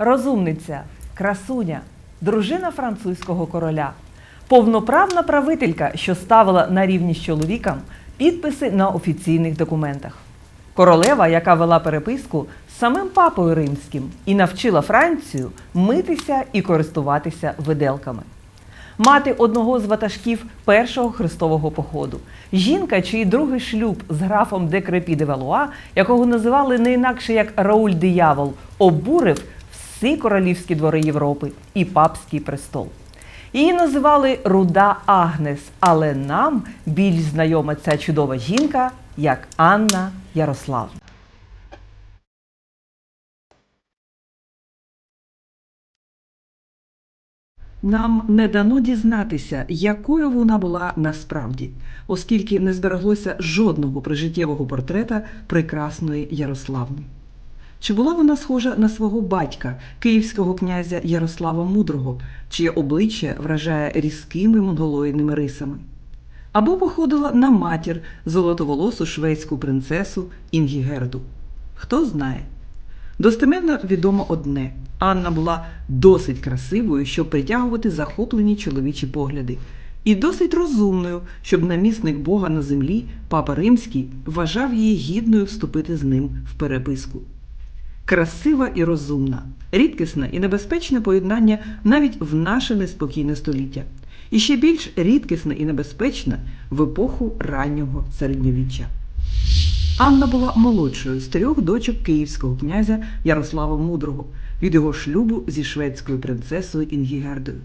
розумниця, красуня, дружина французького короля, повноправна правителька, що ставила на рівні з чоловіком підписи на офіційних документах. Королева, яка вела переписку з самим папою римським і навчила Францію митися і користуватися виделками. Мати одного з ватажків першого хрестового походу. Жінка, чий другий шлюб з графом де Крепі де Валуа, якого називали не інакше як Рауль Диявол, обурив всі королівські двори Європи і папський престол. Її називали Руда Агнес, але нам більш знайома ця чудова жінка як Анна Ярославна. Нам не дано дізнатися, якою вона була насправді, оскільки не збереглося жодного прижиттєвого портрета прекрасної Ярославни. Чи була вона схожа на свого батька, київського князя Ярослава Мудрого, чиє обличчя вражає різкими монголоїдними рисами? Або походила на матір золотоволосу шведську принцесу Інгігерду? Хто знає? Достеменно відомо одне: Анна була досить красивою, щоб притягувати захоплені чоловічі погляди, і досить розумною, щоб намісник Бога на землі, папа Римський, вважав її гідною вступити з ним в переписку. Красива і розумна, рідкісне і небезпечне поєднання навіть в наше неспокійне століття, і ще більш рідкісне і небезпечне в епоху раннього середньовіччя. Анна була молодшою з трьох дочок київського князя Ярослава Мудрого від його шлюбу зі шведською принцесою Інгігердою.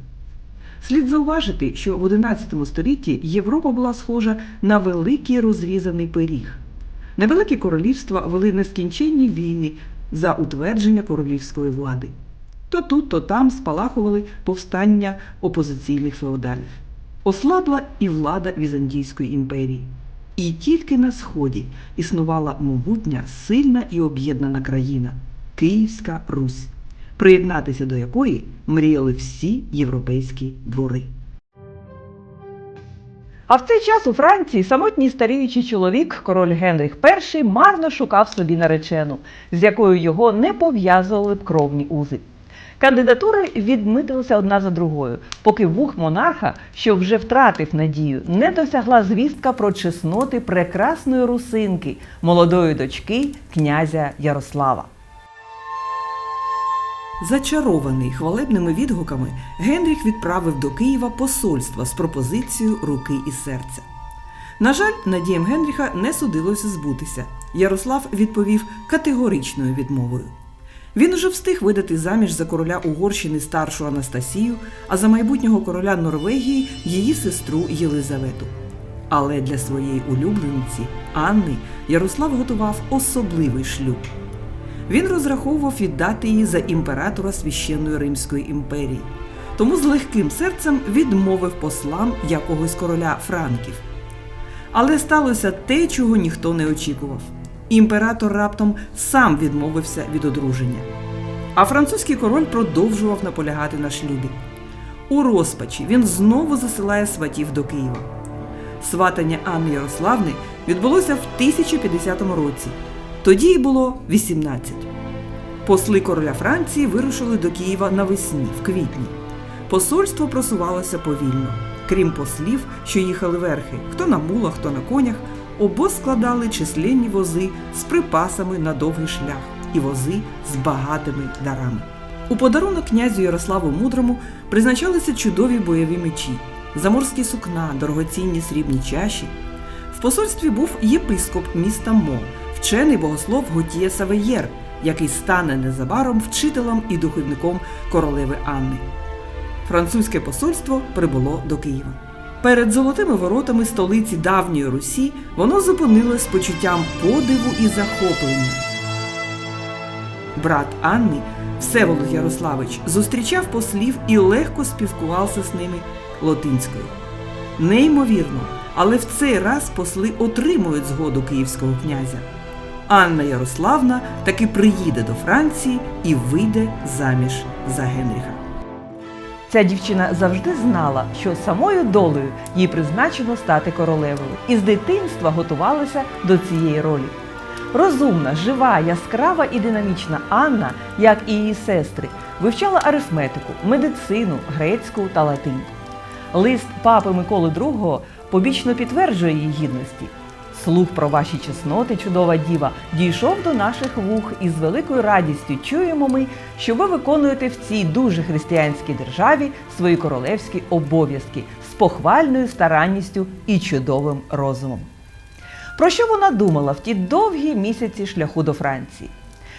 Слід зауважити, що в XI столітті Європа була схожа на великий розрізаний пиріг. Невеликі королівства вели нескінченні війни за утвердження королівської влади. То тут, то там спалахували повстання опозиційних феодалів. Ослабла і влада Візантійської імперії. І тільки на сході існувала могутня, сильна і об'єднана країна Київська Русь, приєднатися до якої мріяли всі європейські двори. А в цей час у Франції самотній старіючий чоловік, король Генріх І, марно шукав собі наречену, з якою його не пов'язували б кровні узи. Кандидатури відмитилися одна за другою, поки вух монарха, що вже втратив надію, не досягла звістка про чесноти прекрасної русинки, молодої дочки князя Ярослава. Зачарований хвалебними відгуками, Генріх відправив до Києва посольство з пропозицією руки і серця. На жаль, надіям Генріха не судилося збутися. Ярослав відповів категоричною відмовою. Він уже встиг видати заміж за короля Угорщини старшу Анастасію, а за майбутнього короля Норвегії її сестру Єлизавету. Але для своєї улюблениці Анни Ярослав готував особливий шлюб. Він розраховував віддати її за імператора священної Римської імперії, тому з легким серцем відмовив послам якогось короля Франків. Але сталося те, чого ніхто не очікував. Імператор раптом сам відмовився від одруження. А французький король продовжував наполягати на шлюбі. У розпачі він знову засилає сватів до Києва. Сватання Анни Ярославни відбулося в 1050 році. Тоді їй було 18. Посли короля Франції вирушили до Києва навесні, в квітні. Посольство просувалося повільно. Крім послів, що їхали верхи, хто на мулах, хто на конях, обоз складали численні вози з припасами на довгий шлях і вози з багатими дарами. У подарунок князю Ярославу Мудрому призначалися чудові бойові мечі, заморські сукна, дорогоцінні срібні чаші. В посольстві був єпископ міста Мо, вчений богослов Готіє Савеєр, який стане незабаром вчителем і духовником королеви Анни. Французьке посольство прибуло до Києва. Перед золотими воротами столиці давньої Русі воно зупинилось з почуттям подиву і захоплення. Брат Анни, Всеволод Ярославич, зустрічав послів і легко співкувався з ними латинською. Неймовірно, але в цей раз посли отримують згоду київського князя. Анна Ярославна таки приїде до Франції і вийде заміж за Генріха. Ця дівчина завжди знала, що самою долею їй призначено стати королевою, і з дитинства готувалася до цієї ролі. Розумна, жива, яскрава і динамічна Анна, як і її сестри, вивчала арифметику, медицину, грецьку та латинь. Лист папи Миколи II побічно підтверджує її гідності. Слух про ваші чесноти, чудова діва, дійшов до наших вух, і з великою радістю чуємо ми, що ви виконуєте в цій дуже християнській державі свої королевські обов'язки з похвальною старанністю і чудовим розумом. Про що вона думала в ті довгі місяці шляху до Франції?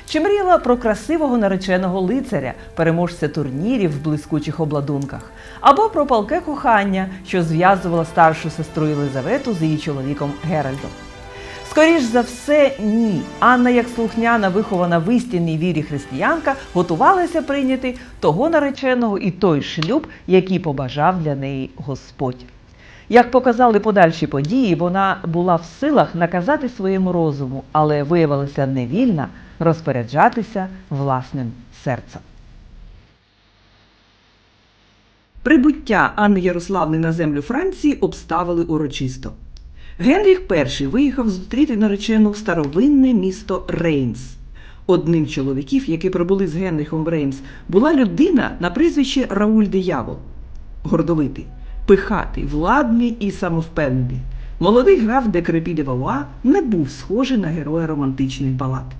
Чи мріяла про красивого нареченого лицаря, переможця турнірів в блискучих обладунках, або про палке кохання, що зв'язувала старшу сестру Єлизавету з її чоловіком Геральдом? Скоріш за все, ні. Анна, як слухняна, вихована в істинній вірі християнка, готувалася прийняти того нареченого і той шлюб, який побажав для неї Господь. Як показали подальші події, вона була в силах наказати своєму розуму, але виявилася невільна розпоряджатися власним серцем. Прибуття Анни Ярославни на землю Франції обставили урочисто. Генріх І виїхав зустріти наречену в старовинне місто Реймс. Одним з чоловіків, які прибули з Генріхом в Реймс, була людина на прізвище Рауль Диявол. Гордовитий, пихатий, владний і самовпевнений. Молодий граф де Крепі де Валуа не був схожий на героя романтичних балад.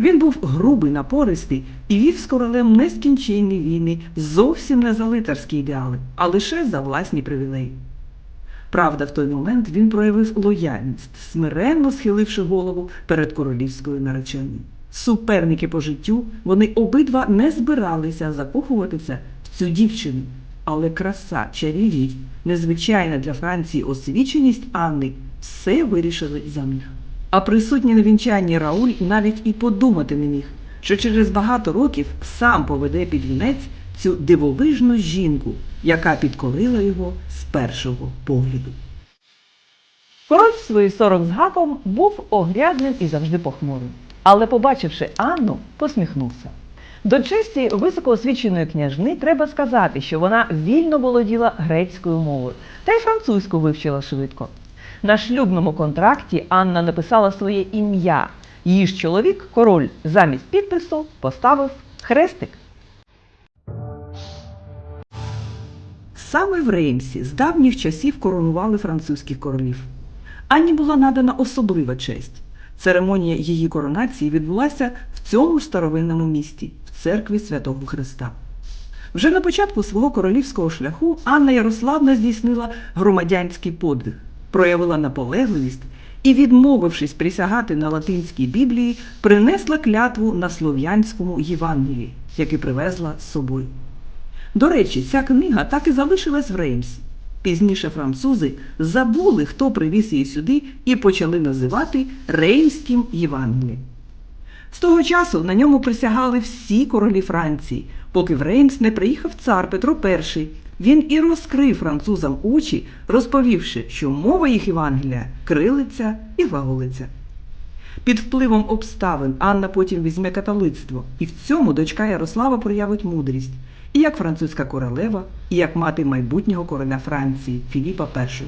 Він був грубий, напористий і вів з королем нескінченні війни зовсім не за лицарські ідеали, а лише за власні привілеї. Правда, в той момент він проявив лояльність, смиренно схиливши голову перед королівською нареченою. Суперники по життю, вони обидва не збиралися закохуватися в цю дівчину. Але краса, чарівність, незвичайна для Франції освіченість Анни все вирішили за них. А присутній на вінчанні Рауль навіть і подумати не міг, що через багато років сам поведе під вінець цю дивовижну жінку, яка підкорила його з першого погляду. Король в свої 40 з гаком був огрядним і завжди похмурим. Але, побачивши Анну, посміхнувся. До честі високоосвіченої княжни треба сказати, що вона вільно володіла грецькою мовою та й французьку вивчила швидко. На шлюбному контракті Анна написала своє ім'я. Її ж чоловік, король, замість підпису поставив хрестик. Саме в Реймсі з давніх часів коронували французьких королів. Анні була надана особлива честь. Церемонія її коронації відбулася в цьому старовинному місті, в церкві Святого Христа. Вже на початку свого королівського шляху Анна Ярославна здійснила громадянський подвиг, проявила наполегливість і, відмовившись присягати на латинській Біблії, принесла клятву на слов'янському Євангелії, яке привезла з собою. До речі, ця книга так і залишилась в Реймсі. Пізніше французи забули, хто привіз її сюди, і почали називати Реймським Євангелієм. З того часу на ньому присягали всі королі Франції, поки в Реймс не приїхав цар Петро І. Він і розкрив французам очі, розповівши, що мова їх Євангелія крилиця і глаголиця. Під впливом обставин Анна потім візьме католицтво, і в цьому дочка Ярослава проявить мудрість, і як французька королева, і як мати майбутнього короля Франції Філіпа І.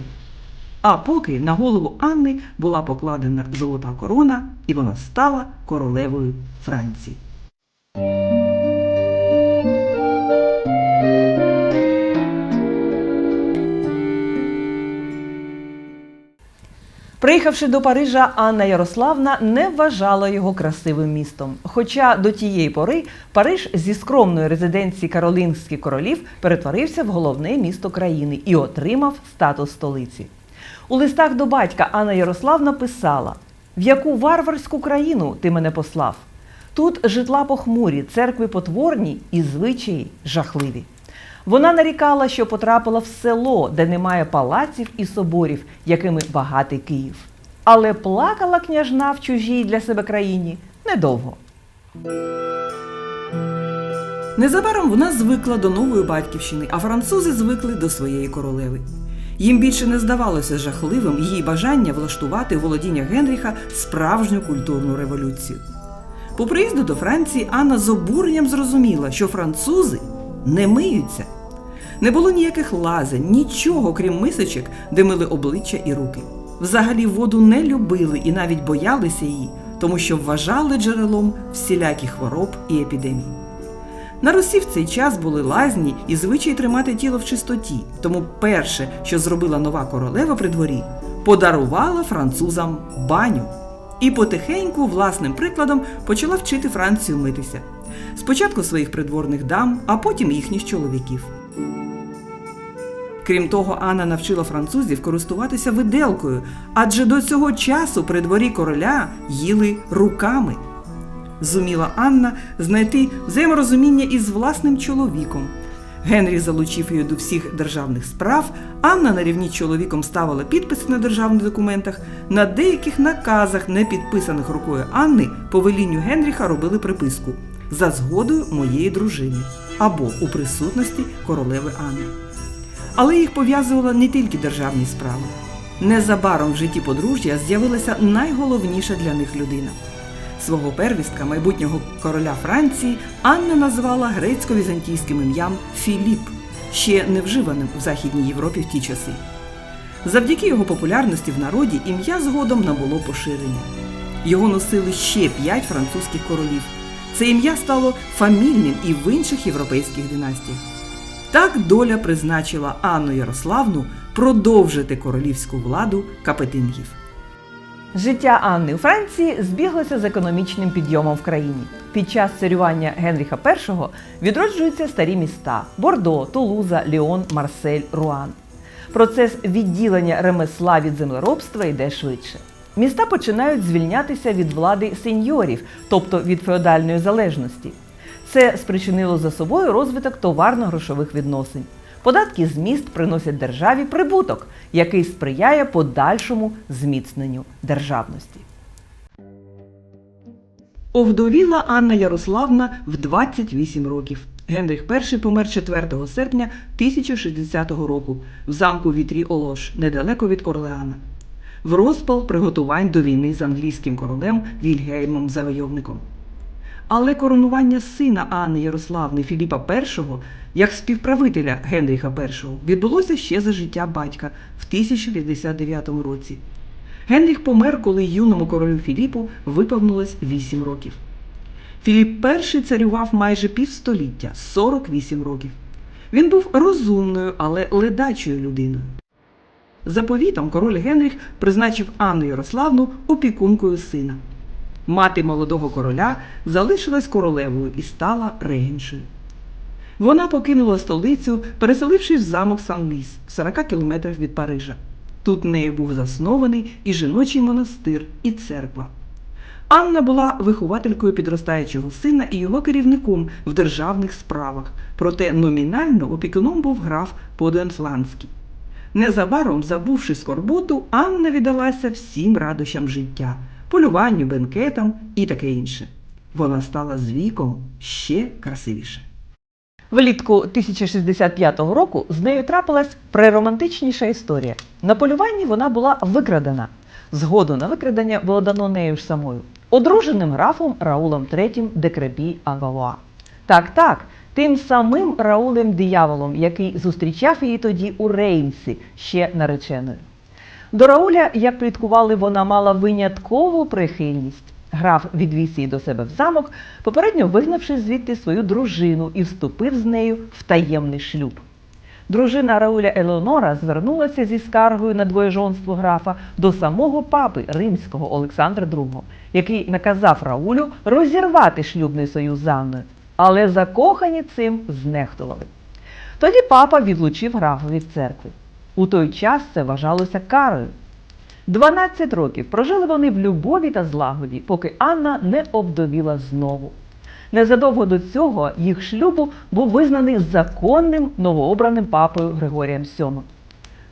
А поки на голову Анни була покладена золота корона, і вона стала королевою Франції. Приїхавши до Парижа, Анна Ярославна не вважала його красивим містом. Хоча до тієї пори Париж зі скромної резиденції каролінгських королів перетворився в головне місто країни і отримав статус столиці. У листах до батька Анна Ярославна писала: в яку варварську країну ти мене послав? Тут житла похмурі, церкви потворні і звичаї жахливі. Вона нарікала, що потрапила в село, де немає палаців і соборів, якими багатий Київ. Але плакала княжна в чужій для себе країні недовго. Незабаром вона звикла до нової батьківщини, а французи звикли до своєї королеви. Їм більше не здавалося жахливим її бажання влаштувати володіння Генріха справжню культурну революцію. По приїзду до Франції Анна з обуренням зрозуміла, що французи не миються. Не було ніяких лазень, нічого, крім мисочок, де мили обличчя і руки. Взагалі воду не любили і навіть боялися її, тому що вважали джерелом всіляких хвороб і епідемій. На Русі в цей час були лазні і звичай тримати тіло в чистоті, тому перше, що зробила нова королева при дворі, подарувала французам баню. І потихеньку, власним прикладом, почала вчити Францію митися. Спочатку своїх придворних дам, а потім їхніх чоловіків. Крім того, Анна навчила французів користуватися виделкою, адже до цього часу при дворі короля їли руками. Зуміла Анна знайти взаєморозуміння із власним чоловіком. Генрі залучив її до всіх державних справ. Анна на рівні з чоловіком ставила підписи на державних документах. На деяких наказах, не підписаних рукою Анни, по велінню Генріха робили приписку за згодою моєї дружини або у присутності королеви Анни. Але їх пов'язувала не тільки державні справи. Незабаром в житті подружжя з'явилася найголовніша для них людина. Свого первістка, майбутнього короля Франції, Анна назвала грецько-візантійським ім'ям Філіп, ще не вживаним в Західній Європі в ті часи. Завдяки його популярності в народі ім'я згодом набуло поширення. Його носили ще п'ять французьких королів. Це ім'я стало фамільним і в інших європейських династіях. Так доля призначила Анну Ярославну продовжити королівську владу капетингів. Життя Анни у Франції збіглося з економічним підйомом в країні. Під час царювання Генріха І відроджуються старі міста Бордо, Тулуза, Ліон, Марсель, Руан. Процес відділення ремесла від землеробства йде швидше. Міста починають звільнятися від влади сеньорів, тобто від феодальної залежності. Це спричинило за собою розвиток товарно-грошових відносин. Податки з міст приносять державі прибуток, який сприяє подальшому зміцненню державності. Овдовіла Анна Ярославна в 28 років. Генріх І помер 4 серпня 1060 року в замку Вітрі Олош, недалеко від Орлеана. В розпал приготувань до війни з англійським королем Вільгельмом Завойовником. Але коронування сина Анни Ярославни Філіпа І як співправителя Генріха І відбулося ще за життя батька в 1059 році. Генріх помер, коли юному королю Філіпу виповнилось 8 років. Філіп І царював майже півстоліття 48 років. Він був розумною, але ледачою людиною. За повітом король Генріх призначив Анну Ярославну опікункою сина. Мати молодого короля залишилась королевою і стала регеншею. Вона покинула столицю, переселившись в замок Сан-Ліс, 40 кілометрів від Парижа. Тут нею був заснований і жіночий монастир, і церква. Анна була вихователькою підростаючого сина і його керівником в державних справах, проте номінально опікуном був граф Подуенфланський. Незабаром, забувши скорботу, Анна віддалася всім радощам життя, полюванню, бенкетам і таке інше. Вона стала з віком ще красивіше. Влітку 1065 року з нею трапилась преромантичніша історія. На полюванні вона була викрадена. Згоду на викрадення було дано нею ж самою, одруженим графом Раулом III де Крепі Так, так, тим самим Раулем дияволом, який зустрічав її тоді у Реймсі, ще нареченою. До Рауля, як пліткували, вона мала виняткову прихильність. Граф відвіз її до себе в замок, попередньо вигнавши звідти свою дружину і вступив з нею в таємний шлюб. Дружина Рауля Елеонора звернулася зі скаргою на двоєжонство графа до самого папи римського Олександра II, який наказав Раулю розірвати шлюбний союз з Анною, але закохані цим знехтували. Тоді папа відлучив графа від церкви. У той час це вважалося карою. 12 років прожили вони в любові та злагоді, поки Анна не обдовіла знову. Незадовго до цього їх шлюбу був визнаний законним новообраним папою Григорієм VII.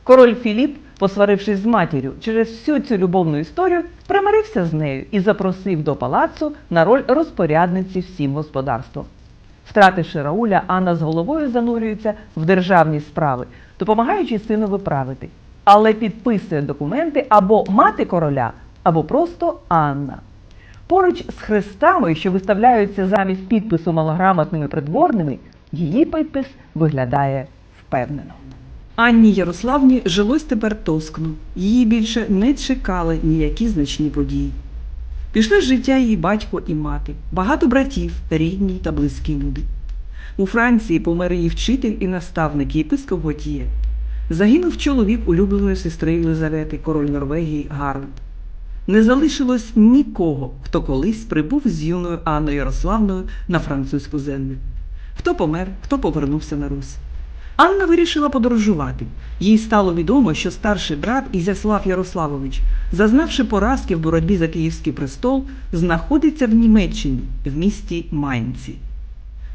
Король Філіп, посварившись з матір'ю через всю цю любовну історію, примирився з нею і запросив до палацу на роль розпорядниці всім господарством. Втративши Рауля, Анна з головою занурюється в державні справи, допомагаючи сину виправити, але підписує документи або мати короля, або просто Анна. Поруч з хрестами, що виставляються замість підпису малограмотними придворними, її підпис виглядає впевнено. Анні Ярославні жилось тепер тоскно. Її більше не чекали ніякі значні події. Пішли з життя її батько і мати, багато братів, рідні та близькі люди. У Франції помер її вчитель і наставник єпископ Готіє. Загинув чоловік улюбленої сестри Єлизавети, король Норвегії Гарн. Не залишилось нікого, хто колись прибув з юною Анною Ярославною на французьку землю. Хто помер, хто повернувся на Русь. Анна вирішила подорожувати. Їй стало відомо, що старший брат Ізяслав Ярославович, зазнавши поразки в боротьбі за Київський престол, знаходиться в Німеччині, в місті Майнці.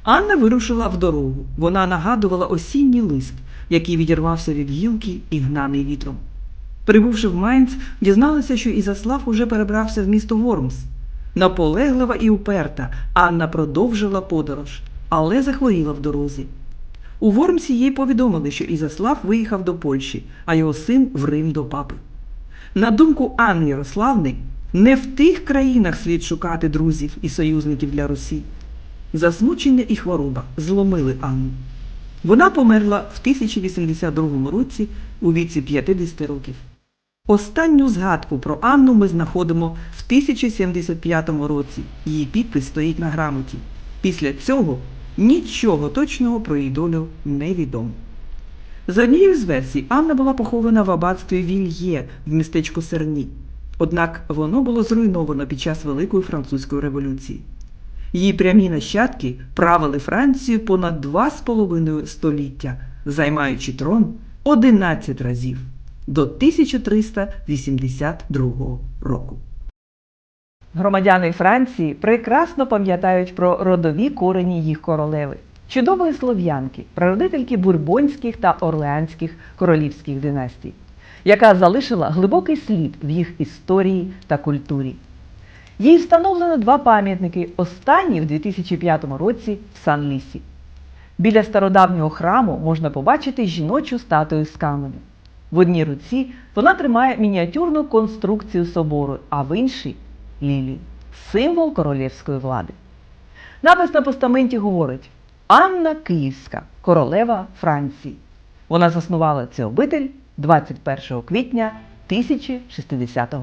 Анна вирушила в дорогу. Вона нагадувала осінній лист, який відірвався від гілки і гнаний вітром. Прибувши в Майнц, дізналася, що Ізяслав уже перебрався в місто Вормс. Наполеглива і уперта, Анна продовжила подорож, але захворіла в дорозі. У Вормсі їй повідомили, що Ізяслав виїхав до Польщі, а його син в Рим до папи. На думку Анни Ярославни, не в тих країнах слід шукати друзів і союзників для Росії. Засмучення і хвороба зломили Анну. Вона померла в 1082 році у віці 50 років. Останню згадку про Анну ми знаходимо в 1075 році. Її підпис стоїть на грамоті. Після цього нічого точного про її долю не відомо. За однією з версій, Анна була похована в аббатстві Вільє в містечку Серні. Однак воно було зруйновано під час Великої французької революції. Її прямі нащадки правили Францію понад два з половиною століття, займаючи трон 11 разів до 1382 року. Громадяни Франції прекрасно пам'ятають про родові корені їх королеви, чудової слов'янки, прародительки бурбонських та орлеанських королівських династій, яка залишила глибокий слід в їх історії та культурі. Їй встановлено два пам'ятники, останній в 2005 році в Сан-Лісі. Біля стародавнього храму можна побачити жіночу статую з каменю. В одній руці вона тримає мініатюрну конструкцію собору, а в іншій лілію символ королівської влади. Напис на постаменті говорить Анна Київська, королева Франції. Вона заснувала цей обитель 21 квітня 1060